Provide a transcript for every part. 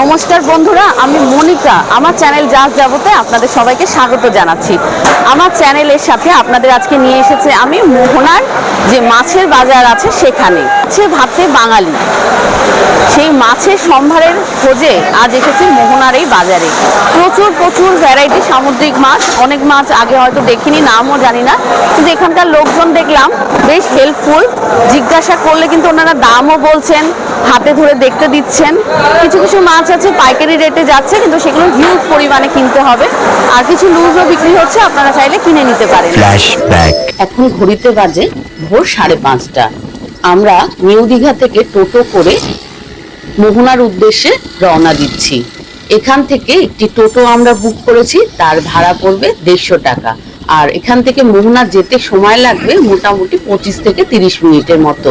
নমস্কার বন্ধুরা, আমি মনিকা। আমার চ্যানেল জাজ যাবতে আপনাদের সবাইকে স্বাগত জানাচ্ছি। আমার চ্যানেলের সাথে আপনাদের আজকে নিয়ে এসেছে আমি, মোহনার যে মাছের বাজার আছে সেখানে। সে ভাবতে বাঙালি। সেই মাছের সম্ভারের খোঁজে আজ এসেছি মোহনার এই বাজারে। প্রচুর প্রচুর ভ্যারাইটি সামুদ্রিক মাছ। অনেক মাছ আগে হয়তো দেখিনি, নামও জানি না। কিন্তু এখানকার লোকজন দেখলাম, বেশ হেল্পফুল জিজ্ঞাসা করলে কিন্তু ওনারা দামও বলছেন, হাতে ধরে দেখতে দিচ্ছেন। কিছু কিছু মাছ আছে পাইকারি রেটে যাচ্ছে কিন্তু সেগুলো হিউজ পরিমাণে কিনতে হবে। আর কিছু লুজও বিক্রি হচ্ছে আপনারা চাইলে কিনে নিতে পারেন। এখন ঘড়িতে বাজে ভোর সাড়ে পাঁচটা। আমরা নিউ দীঘা থেকে টোটো করে মোহনার উদ্দেশ্যে রওনা দিচ্ছি। এখান থেকে একটি টোটো আমরা বুক করেছি তার ভাড়া পড়বে দেড়শো টাকা। আর এখান থেকে মোহনা যেতে সময় লাগবে মোটামুটি পঁচিশ থেকে তিরিশ মিনিটের মতো।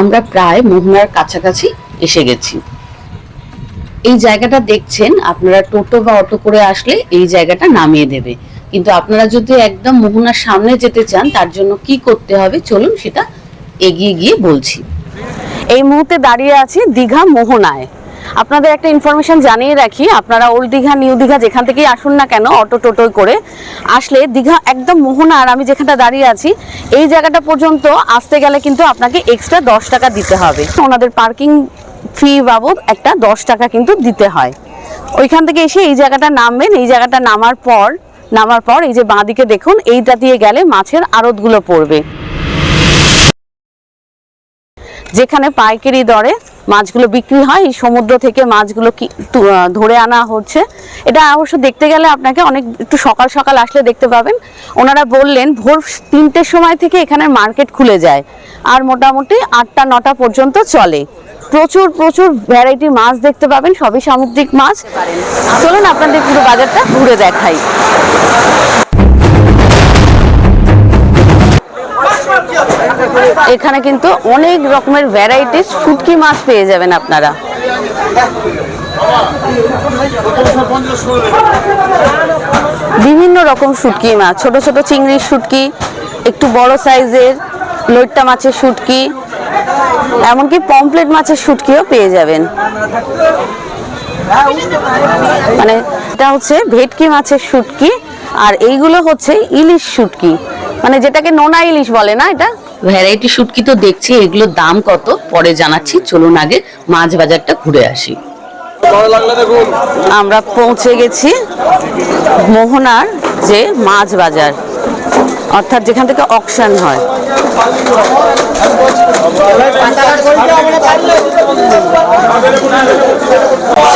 আমরা প্রায় মোহনার কাছাকাছি এসে গেছি। এই জায়গাটা দেখছেন, আপনারা টোটো বা অটো করে আসলে এই জায়গাটা নামিয়ে দেবে। কিন্তু আপনারা যদি একদম মোহনার সামনে যেতে চান, তার জন্য কি করতে হবে চলুন সেটা এগিয়ে গিয়ে বলছি। এই মুহূর্তে দাঁড়িয়ে আছি দীঘা মোহনায়। আপনাদের একটা ইনফরমেশন জানিয়ে রাখি, আপনারা ওল্ড দীঘা নিউ দীঘা যেখান থেকেই আসুন না কেন অটো টোটো করে আসলে দীঘা একদম মোহনা আর আমি যেখানটা দাঁড়িয়ে আছি, এই জায়গাটা পর্যন্ত আসতে গেলে কিন্তু আপনাকে এক্সট্রা দশ টাকা দিতে হবে। ওনাদের পার্কিং ফি বাবদ একটা দশ টাকা কিন্তু দিতে হয়। ওইখান থেকে এসে এই জায়গাটা নামবেন, এই জায়গাটা নামার পর নামার পর এই যে বাঁদিকে দেখুন, এইটা দিয়ে গেলে মাছের আড়তগুলো পড়বে। যেখানে পাইকারি দরে মাছগুলো বিক্রি হয় এই সমুদ্র থেকে মাছগুলো কি ধরে আনা হচ্ছে। এটা অবশ্য দেখতে গেলে আপনাকে অনেক, একটু সকাল সকাল আসলে দেখতে পাবেন। ওনারা বললেন, ভোর তিনটের সময় থেকে এখানে মার্কেট খুলে যায়। আর মোটামুটি আটটা, নটা পর্যন্ত চলে। প্রচুর প্রচুর ভ্যারাইটি মাছ দেখতে পাবেন, সবই সামুদ্রিক মাছ। চলুন আপনাদের পুরো বাজারটা ঘুরে দেখাই। এখানে কিন্তু অনেক রকমের ভ্যারাইটিস শুটকি মাছ পেয়ে যাবেন আপনারা। বিভিন্ন রকম শুটকি মাছ, ছোট ছোট চিংড়ির শুটকি, একটু বড় সাইজের লইট্টা মাছের শুটকি, এমনকি পমপ্লেট মাছের শুটকিও পেয়ে যাবেন। মানে এটা হচ্ছে ভেটকি মাছের শুটকি, আর এইগুলো হচ্ছে ইলিশ শুটকি। মানে যেটাকে নোনা ইলিশ বলে না এটা? ভ্যারাইটি শুটকি তো দেখছি এগুলোর দাম কত? পরে জানাচ্ছি চলুন আগে মাছ বাজারটা ঘুরে আসি। আমরা পৌঁছে গেছি মোহনার যে মাছ বাজার। অর্থাৎ যেখান থেকে অকশন হয়।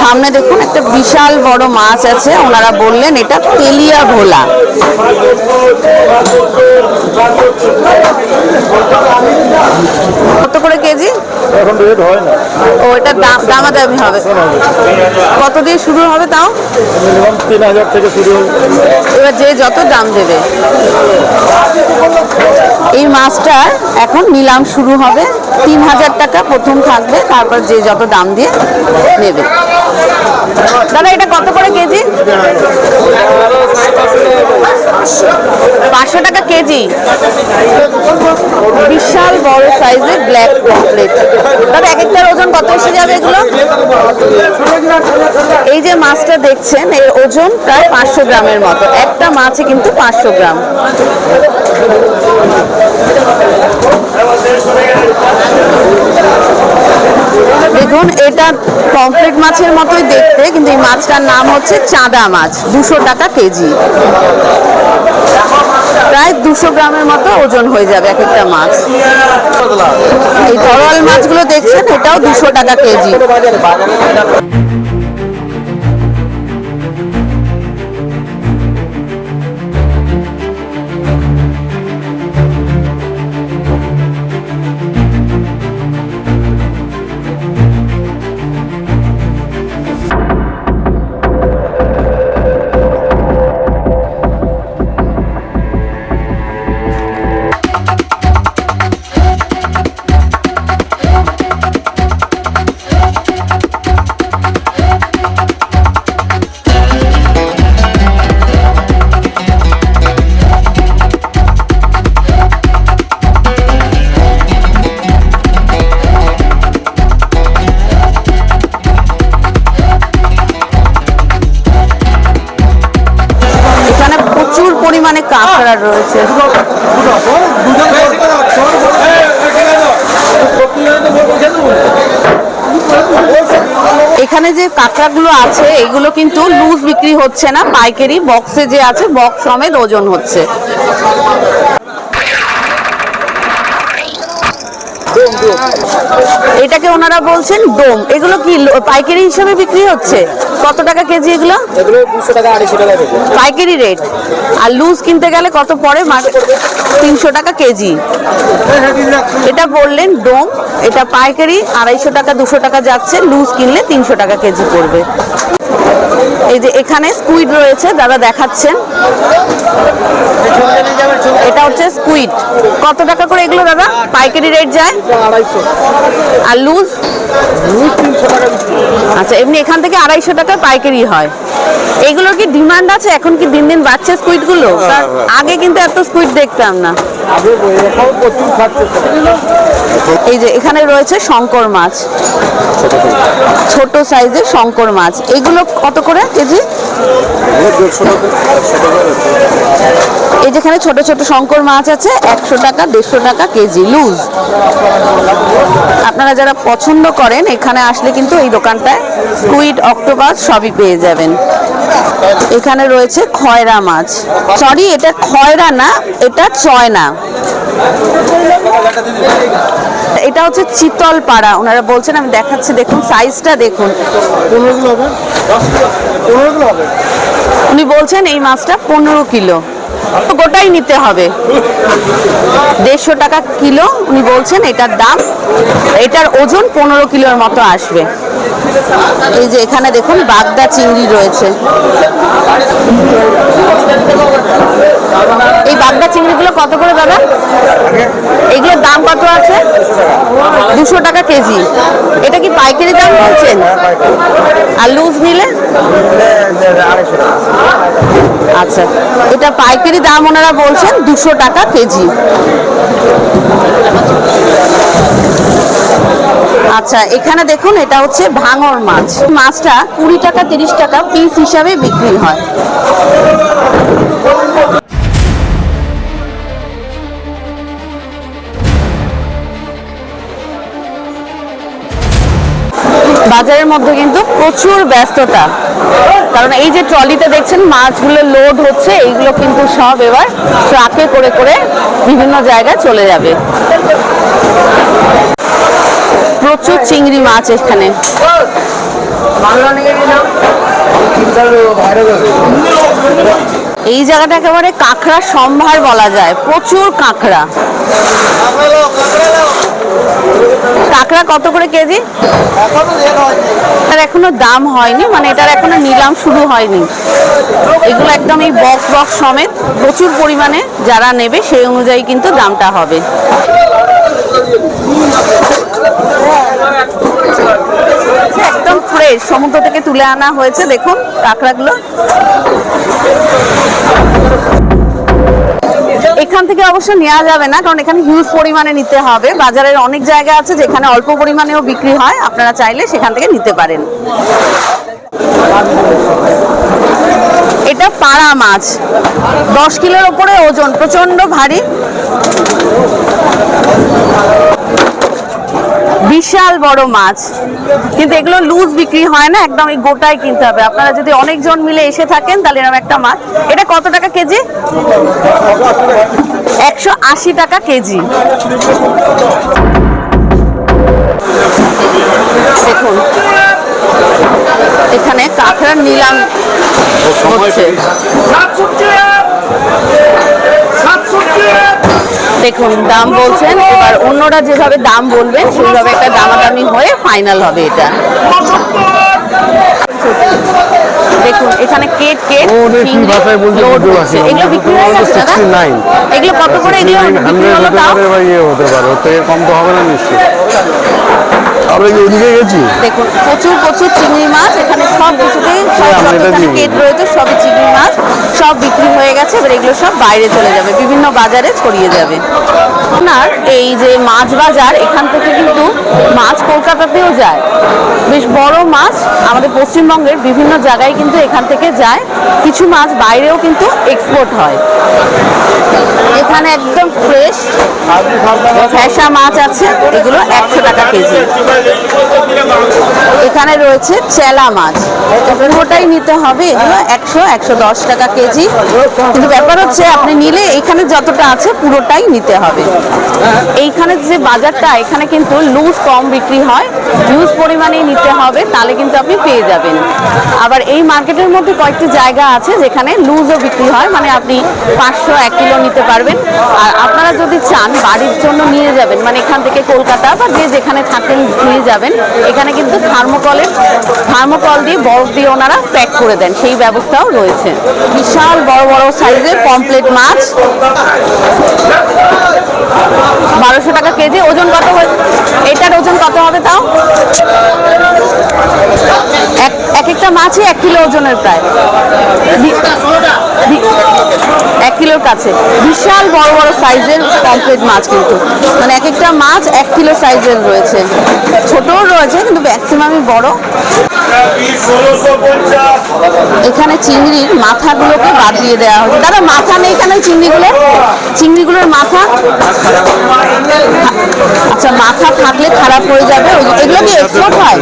সামনে দেখুন, একটা বিশাল বড় মাছ আছে। ওনারা বললেন, এটা তেলিয়া ভোলা। কত করে কেজি? এখন রেট হয় না। ও এটা দাম দামাদামি হবে। কত দিয়ে শুরু হবে তাও? মিনিমাম তিন হাজার থেকে শুরু এবার যে যত দাম দেবে। এই মাছটার এখন নিলাম শুরু হবে। তিন হাজার টাকা প্রথম থাকবে তারপর যে যত দাম দিয়ে নেবে। দাদা এটা কত করে কেজি? পাঁচশো টাকা কেজি। বিশাল বড়। সাইজের ব্ল্যাক পমপ্লেট তবে এক একটার ওজন কত এসে যাবে এগুলো? এই যে মাছটা দেখছেন, এর ওজন প্রায় পাঁচশো গ্রামের মতো। একটা মাছে কিন্তু পাঁচশো গ্রাম। দেখুন, এটা পমফ্রেট মাছের মতোই দেখতে, কিন্তু এই মাছটার নাম হচ্ছে চাঁদা মাছ, দুশো টাকা কেজি। প্রায় দুশো গ্রামের মতো ওজন হয়ে যাবে এক একটা মাছ। এই তরল মাছগুলো দেখছেন, এটাও দুশো টাকা কেজি। কাঁকড়া রয়েছে। এখানে যে কাঁকড়াগুলো আছে, এগুলো কিন্তু লুজ বিক্রি হচ্ছে না, পাইকারি বক্সে যে আছে বক্স সমেত ওজন হচ্ছে। এটাকে ওনারা বলছেন ডোম। এগুলো কি পাইকারি হিসাবে বিক্রি হচ্ছে? কত টাকা কেজি এগুলো? পাইকারি রেট। আর লুজ কিনতে গেলে কত পড়ে? তিনশো টাকা কেজি। এটা বললেন ডোম। এটা পাইকারি আড়াইশো টাকা দুশো টাকা যাচ্ছে। লুজ কিনলে তিনশো টাকা কেজি পড়বে। এই যে এখানে স্কুইড রয়েছে দাদা দেখাচ্ছেন। এটা হচ্ছে স্কুইড কত টাকা করে এগুলো দাদা? পাইকারি রেট যায়? আর লুজ আচ্ছা এমনি এখান থেকে আড়াইশো টাকা পাইকারি হয়। এগুলোর কি ডিমান্ড আছে? এখন কি দিন দিন বাড়ছে স্কুইডগুলো হ্যাঁ, আগে কিন্তু এত স্কুইড দেখতাম না। এই যে এখানে রয়েছে শঙ্কর মাছ। ছোট সাইজের শঙ্কর মাছ। এগুলো কত করে কেজি? এই যেখানে ছোট ছোট শঙ্কর মাছ আছে, একশো টাকা, দেড়শো টাকা কেজি, লুজ। আপনারা যারা পছন্দ করেন, এখানে আসলে কিন্তু এই দোকানটায় স্কুইড, অক্টোপাস সবই পেয়ে যাবেন। এখানে রয়েছে খয়রা মাছ। সরি এটা খয়রা না এটা চয়না। এটা হচ্ছে চিতল পাড়া ওনারা বলছেন আমি দেখাচ্ছি দেখুন সাইজটা দেখুন। উনি বলছেন এই মাছটা পনেরো কিলো। তো গোটাই নিতে হবে। দেড়শো টাকা কিলো উনি বলছেন এটার দাম এটার ওজন পনেরো কিলোর মতো আসবে। এই যে এখানে দেখুন বাগদা চিংড়ি রয়েছে। এই বাগদা চিংড়িগুলো কত করে দাদা? এগুলোর দাম কত আছে? দুশো টাকা কেজি। এটা কি পাইকারি দাম বলছেন? আর লুজ নিলে? আচ্ছা এটা পাইকারি দাম ওনারা বলছেন দুশো টাকা কেজি। আচ্ছা এখানে দেখুন, এটা হচ্ছে ভাঙর মাছ। মাছটা কুড়ি টাকা, তিরিশ টাকা পিস হিসাবে বিক্রি হয়। বাজারের মধ্যে কিন্তু প্রচুর ব্যস্ততা। কারণ এই যে ট্রলিতে দেখছেন, মাছগুলো লোড হচ্ছে, এইগুলো কিন্তু সব এবার ট্রাকে করে করে বিভিন্ন জায়গায় চলে যাবে। প্রচুর চিংড়ি মাছ এখানে। এই জায়গাটা একেবারে কাঁকড়া সম্ভার বলা যায়। প্রচুর কাঁকড়া। কাঁকড়া কত করে কেজি? এটার এখনও দাম হয়নি মানে এটার এখনও নিলাম শুরু হয়নি। এগুলো একদম এই বক্স বক্স সমেত প্রচুর পরিমাণে যারা নেবে সেই অনুযায়ী কিন্তু দামটা হবে একদম ফ্রেশ সমুদ্র থেকে তুলে আনা হয়েছে। দেখুন, কাঁকড়াগুলো। এখান থেকে অবশ্য নেওয়া যাবে না, কারণ এখানে হিউজ পরিমাণে নিতে হবে। বাজারের অনেক জায়গা আছে যেখানে অল্প পরিমাণেও বিক্রি হয়। আপনারা চাইলে সেখান থেকে নিতে পারেন। এটা পাড়া মাছ। দশ কিলোর ওপরে ওজন প্রচণ্ড ভারী। বিশাল বড় মাছ। কিন্তু এগুলো লুজ বিক্রি হয় না একদম এই গোটাই কিনতে হবে। আপনারা যদি অনেকজন মিলে এসে থাকেন তাহলে এরকম একটা মাছ। এটা কত টাকা কেজি? একশো আশি টাকা কেজি। দেখুন এখানে কাঁকড়ার নিলাম হচ্ছে দেখুন দাম বলছেন এবার অন্যরা যেভাবে দাম বলবেন সেইভাবে একটা দামাদামি হয়ে ফাইনাল হবে এটা। দেখুন এখানে কেট কেট ও, ওদের কি চিংড়ি ভাষায় বলছে লোড বুঝতে হচ্ছে পারছি না। এগুলো বিক্রি হয়ে গেছে দাদা? এগুলো কত করে এগুলো বিক্রি হলো তাও? হতে পারে ইয়ে ওর কম তো হবে না নিশ্চয়ই। আমরা কি ওদিকে গেছি? দেখুন প্রচুর প্রচুর চিংড়ি মাছ এখানে সব কিছুতেই সব কেট রয়েছে সবই চিংড়ি মাছ। সব বিক্রি হয়ে গেছে এবার এগুলো সব বাইরে চলে যাবে বিভিন্ন বাজারে ছড়িয়ে যাবে। আপনার এই যে মাছ বাজার, এখান থেকে কিন্তু মাছ কলকাতাতেও যায়। বেশ বড় মাছ আমাদের পশ্চিমবঙ্গের বিভিন্ন জায়গায় কিন্তু এখান থেকে যায়। কিছু মাছ বাইরেও কিন্তু এক্সপোর্ট হয়। এখানে একদম ফ্রেশ ফ্যাসা মাছ আছে, এগুলো একশো টাকা কেজি। এখানে রয়েছে চেলা মাছ। পুরোটাই নিতে হবে এগুলো একশো একশো দশ টাকা কেজি। কিন্তু ব্যাপার হচ্ছে, আপনি নিলে এখানে যতটা আছে পুরোটাই নিতে হবে। এইখানে যে বাজারটা, এখানে কিন্তু লুজ কম বিক্রি হয়। লুজ পরিমাণেই নিতে হবে, তাহলে কিন্তু আপনি পেয়ে যাবেন। আবার এই মার্কেটের মধ্যে কয়েকটি জায়গা আছে যেখানে লুজও বিক্রি হয় মানে আপনি পাঁচশো, এক কিলো নিতে পারবেন। আর আপনারা যদি চান বাড়ির জন্য নিয়ে যাবেন মানে এখান থেকে কলকাতা বা যে যেখানে থাকেন নিয়ে যাবেন, এখানে কিন্তু থার্মোকলের থার্মোকল দিয়ে বরফ দিয়ে ওনারা প্যাক করে দেন, সেই ব্যবস্থাও রয়েছে। বিশাল বড় বড় সাইজের পমপ্লেট মাছ। বারোশো টাকা কেজি, ওজন কত এটার ওজন কত হবে তাও? এক এক একটা মাছই এক কিলো ওজনের প্রায়। এক কিলোর কাছে। বিশাল বড় বড় সাইজের পমপ্লেট মাছ কিন্তু। মানে এক একটা মাছ এক কিলো সাইজের রয়েছে। ছোটও রয়েছে, কিন্তু ম্যাক্সিমামই বড়। এখানে চিংড়ির মাথাগুলোকে বাদ দিয়ে দেওয়া হচ্ছে দাদা মাথা নেই এই চিংড়িগুলো? চিংড়িগুলোর মাথা আচ্ছা মাথা থাকলে খারাপ হয়ে যাবে। এগুলো কি এক্সপোর্ট হয়?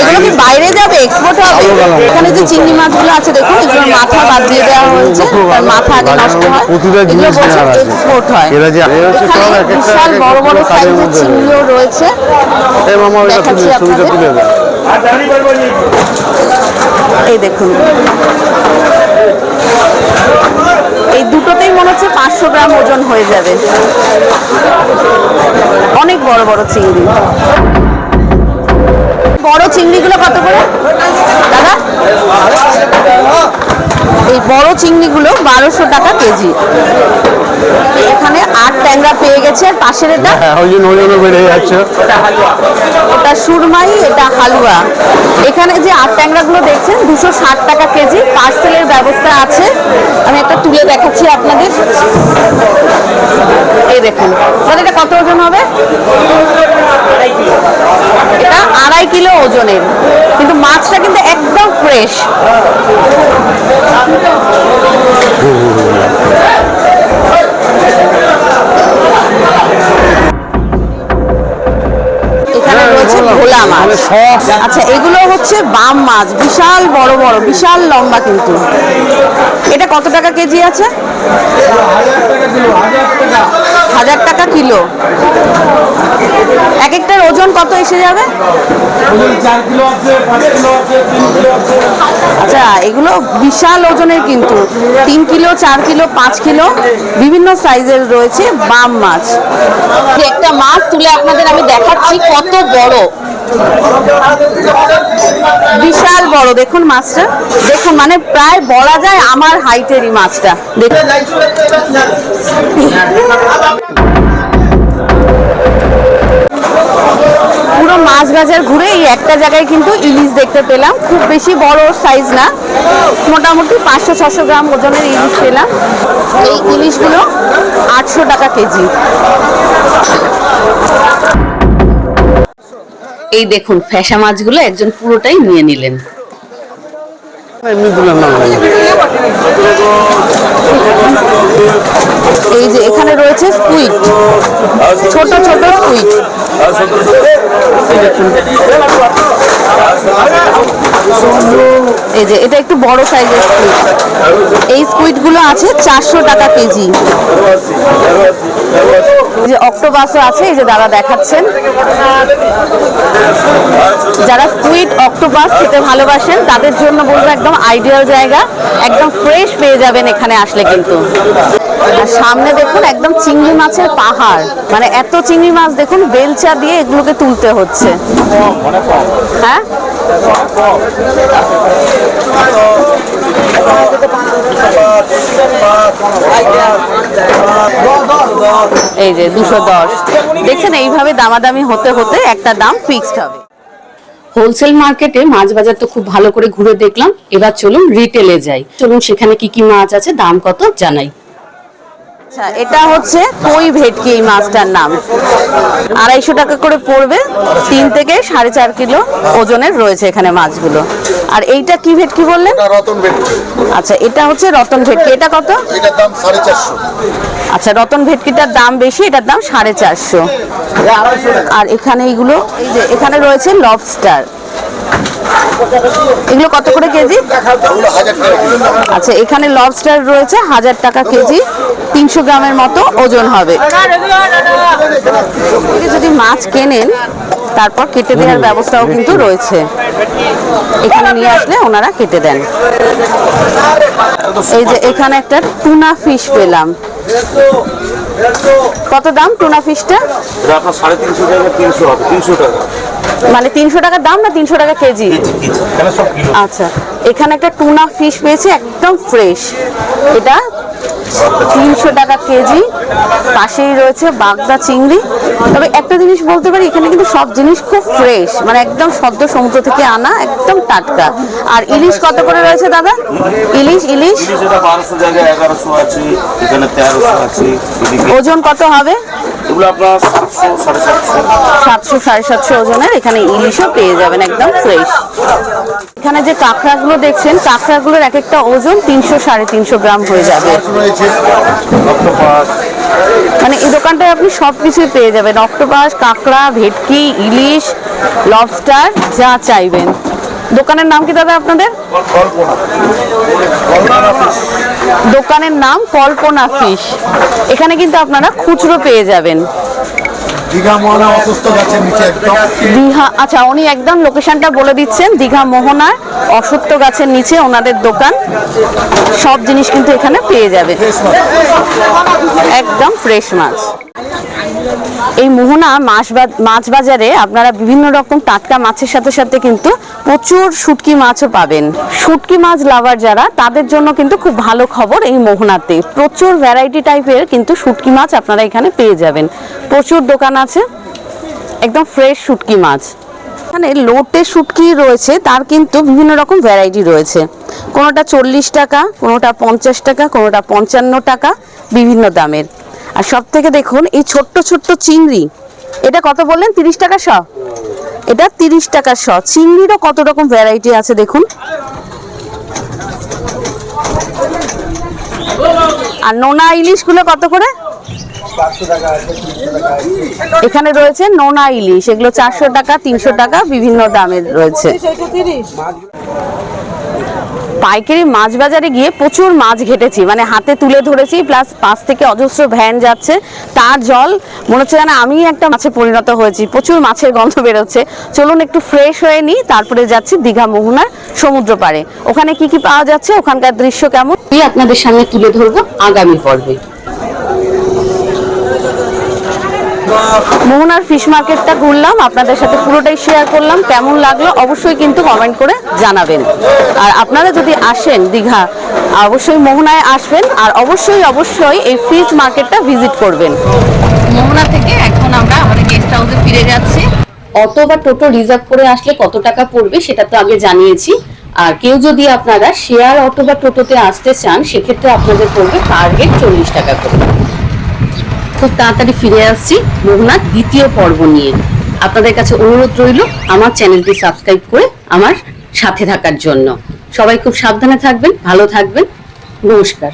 এগুলো কি বাইরে যাবে? এক্সপোর্ট হবে? এখানে যে চিংড়ি মাছগুলো আছে দেখুন এগুলোর মাথা বাদ দিয়ে দেওয়া হয়েছে। মাথা আগে নষ্ট হয়। এগুলো বলছে এক্সপোর্ট হয়। এখানে বিশাল বড় বড় সাইজের চিংড়িও রয়েছে। দেখাচ্ছি আপনাদের। এই দেখুন। এই দুটোতেই মনে হচ্ছে পাঁচশো গ্রাম ওজন হয়ে যাবে। অনেক বড় বড় চিংড়ি। বড় চিংড়িগুলো কত করে? দাদা? এই বড় চিংড়িগুলো বারোশো টাকা কেজি। এখানে আট ট্যাংরা পেয়ে গেছে আর পাশের এটা হ্যাঁ বেড়ে যাচ্ছে। ওটা সুরমাই এটা হালুয়া। এখানে যে আট ট্যাংরাগুলো দেখছেন দুশো ষাট টাকা কেজি পার্সেলের ব্যবস্থা আছে। আমি একটা তুলে দেখাচ্ছি আপনাদের। এই দেখুন তাহলে এটা কত ওজন হবে? এটা আড়াই কিলো ওজনের কিন্তু মাছটা কিন্তু একদম ফ্রেশ ভোলা মাছ। মানে আচ্ছা এগুলো হচ্ছে বাম মাছ বিশাল বড় বড় বিশাল লম্বা কিন্তু। এটা কত টাকা কেজি আছে? হাজার টাকা কিলো। এক একটার ওজন কত এসে যাবে? আচ্ছা এগুলো বিশাল ওজনের কিন্তু। তিন কিলো, চার কিলো, পাঁচ কিলো, বিভিন্ন সাইজের রয়েছে বাম মাছ। একটা মাছ তুলে আপনাদের আমি দেখাচ্ছি কত বড়। বিশাল বড়, দেখুন মাছটা। দেখুন মানে প্রায় বলা যায় আমার হাইটেরই মাছটা। দেখুন। পুরো মাছ বাজার ঘুরে এই একটা জায়গায় কিন্তু ইলিশ দেখতে পেলাম। খুব বেশি বড় সাইজ না। মোটামুটি পাঁচশো, ছশো গ্রাম ওজনের ইলিশ পেলাম। এই ইলিশগুলো আটশো টাকা কেজি। এই দেখুন ফ্যাসা মাছগুলো একজন পুরোটাই নিয়ে নিলেন। এই যে এখানে রয়েছে স্কুইড ছোট ছোট স্কুইড এই যে, এটা একটু বড় সাইজের স্কুইড এই স্কুইডগুলো আছে চারশো টাকা কেজি। যে অক্টোপাসও আছে, এই যে দাদা দেখাচ্ছেন। যারা স্কুইড অক্টোপাস খেতে ভালোবাসেন, তাদের জন্য বলব একদম আইডিয়াল জায়গা। একদম ফ্রেশ পেয়ে যাবেন এখানে আসলে কিন্তু। আর সামনে দেখুন, একদম চিংড়ি মাছের পাহাড়। মানে এত চিংড়ি মাছ দেখুন, বেলচা দিয়ে এগুলোকে তুলতে হচ্ছে। হ্যাঁ? এই যে দুশো দশ। দেখছেন, এইভাবে দামাদামি হতে হতে একটা দাম ফিক্সড হবে। হোলসেল মার্কেটে মাছ বাজার তো খুব ভালো করে ঘুরে দেখলাম। এবার চলুন রিটেলে যাই। চলুন সেখানে কি কি মাছ আছে, দাম কত জানাই। আচ্ছা এটা হচ্ছে কই ভেটকি এই মাছটার নাম। আড়াইশো টাকা করে পড়বে তিন থেকে সাড়ে চার কিলো ওজনের রয়েছে এখানে মাছগুলো। আর এইটা কি ভেটকি বললেন? রতন ভেটকি। আচ্ছা এটা হচ্ছে রতন ভেটকি। এটা কত? এটার দাম সাড়ে চারশো। আচ্ছা রতন ভেটকিটার দাম বেশি এটার দাম সাড়ে চারশো। আর এখানে এইগুলো এই যে এখানে রয়েছে লবস্টার এগুলো কত করে কেজি? আচ্ছা এখানে লবস্টার রয়েছে হাজার টাকা কেজি। তিনশো গ্রামের মতো ওজন হবে। যদি মাছ কেনেন তারপর কেটে দেওয়ার ব্যবস্থাও কিন্তু রয়েছে। এখানে নিয়ে আসলে ওনারা কেটে দেন। এই যে এখানে একটা টুনা ফিশ পেলাম। কত দাম টুনা ফিশটা? আপনার সাড়ে তিনশো টাকা তিনশো হবে তিনশো টাকা। মানে তিনশো টাকা দাম না তিনশো টাকা কেজি? আচ্ছা। এখানে একটা টুনা ফিশ পেয়েছি একদম ফ্রেশ এটা তিনশো টাকা কেজি। পাশেই রয়েছে বাগদা চিংড়ি। তবে একটা জিনিস বলতে পারি এখানে কিন্তু সব জিনিস খুব ফ্রেশ মানে একদম সদ্য সমুদ্র থেকে আনা একদম টাটকা। আর ইলিশ কত করে রয়েছে দাদা? ইলিশ ইলিশ? ওজন কত হবে? এগুলো আপনার সাতশো সাড়ে সাতশো। ওজনের এখানে ইলিশও পেয়ে যাবেন একদম ফ্রেশ এখানে যে কাঁকড়াগুলো দেখছেন কাঁকড়াগুলোর এক একটা ওজন তিনশো সাড়ে তিনশো গ্রাম হয়ে যাবে। মানে এই দোকানটায় আপনি সব কিছুই পেয়ে যাবেন। অক্টোপাস কাঁকড়া ভেটকি ইলিশ লবস্টার যা চাইবেন। দোকানের নাম কি দাদা আপনাদের। দোকানের নাম কল্পনা ফিশ এখানে কিন্তু আপনারা খুচরো পেয়ে যাবেন দীঘা মোহনা অসুস্থ গাছের নিচে একদম। দীঘা আচ্ছা উনি একদম লোকেশনটা বলে দিচ্ছেন দীঘা মোহনার অসত্য গাছের নিচে ওনাদের দোকান। সব জিনিস কিন্তু এখানে পেয়ে যাবে। একদম ফ্রেশ মাছ। এই মোহনা মাছ মাছ বাজারে আপনারা বিভিন্ন রকম টাটকা মাছের সাথে সাথে কিন্তু প্রচুর শুটকি মাছও পাবেন। শুটকি মাছ লাভার যারা তাদের জন্য কিন্তু খুব ভালো খবর এই মোহনাতে। প্রচুর ভ্যারাইটি টাইপের কিন্তু শুটকি মাছ আপনারা এখানে পেয়ে যাবেন। প্রচুর দোকান আছে? একদম ফ্রেশ শুটকি মাছ। এখানে লোটে শুটকি রয়েছে, তার কিন্তু বিভিন্ন রকম ভ্যারাইটি রয়েছে। কোনোটা চল্লিশ টাকা, কোনোটা পঞ্চাশ টাকা, কোনোটা পঞ্চান্ন টাকা, বিভিন্ন দামের। আর সব থেকে দেখুন, এই ছোট্ট ছোট্ট চিংড়ি, এটা কত বললেন? তিরিশ টাকা শ? এটা তিরিশ টাকা শ। চিংড়িরও কত রকম ভ্যারাইটি আছে দেখুন। আর নোনা ইলিশগুলো কত করে? এখানে রয়েছে নোনা ইলিশ এগুলো চারশো টাকা তিনশো টাকা বিভিন্ন দামের রয়েছে। পাইকারি মাছ বাজারে গিয়ে প্রচুর মাছ ঘেটেছি মানে হাতে তুলে ধরেছি প্লাস পাশ থেকে অজস্র ভ্যান যাচ্ছে তার জল মনে হচ্ছে যেন আমি একটা মাছে পরিণত হয়েছি প্রচুর মাছের গন্ধ বেরোচ্ছে। চলুন একটু ফ্রেশ হয়ে নিই তারপরে যাচ্ছি দীঘা মোহনার সমুদ্র পাড়ে। ওখানে কি কি পাওয়া যাচ্ছে? ওখানকার দৃশ্য কেমন? আপনাদের সামনে তুলে ধরবো আগামী পর্বে। মোহনার ফিশ মার্কেটটা ঘুরলাম, আপনাদের সাথে পুরোটাই শেয়ার করলাম, কেমন লাগল অবশ্যই কিন্তু কমেন্ট করে জানাবেন। আর আপনারা যদি আসেন দীঘা, অবশ্যই মোহনায় আসবেন, আর অবশ্যই অবশ্যই এই ফিশ মার্কেটটা ভিজিট করবেন। মোহনা থেকে এখন আমরা আমাদের গেস্ট হাউসে ফিরে যাচ্ছি। অটো বা টোটো রিজার্ভ করে আসলে কত টাকা পড়বে সেটা তো আগে জানিয়েছি। আর কেউ যদি আপনারা শেয়ার অটো বা টোটোতে আসতে চান, সেক্ষেত্রে আপনাদের পড়বে পার হেড চল্লিশ টাকা করে। খুব তাড়াতাড়ি ফিরে আসছি মোহনার দ্বিতীয় পর্ব নিয়ে। আপনাদের কাছে অনুরোধ রইল আমার চ্যানেলটি সাবস্ক্রাইব করে আমার সাথে থাকার জন্য। সবাই খুব সাবধানে থাকবেন, ভালো থাকবেন। নমস্কার।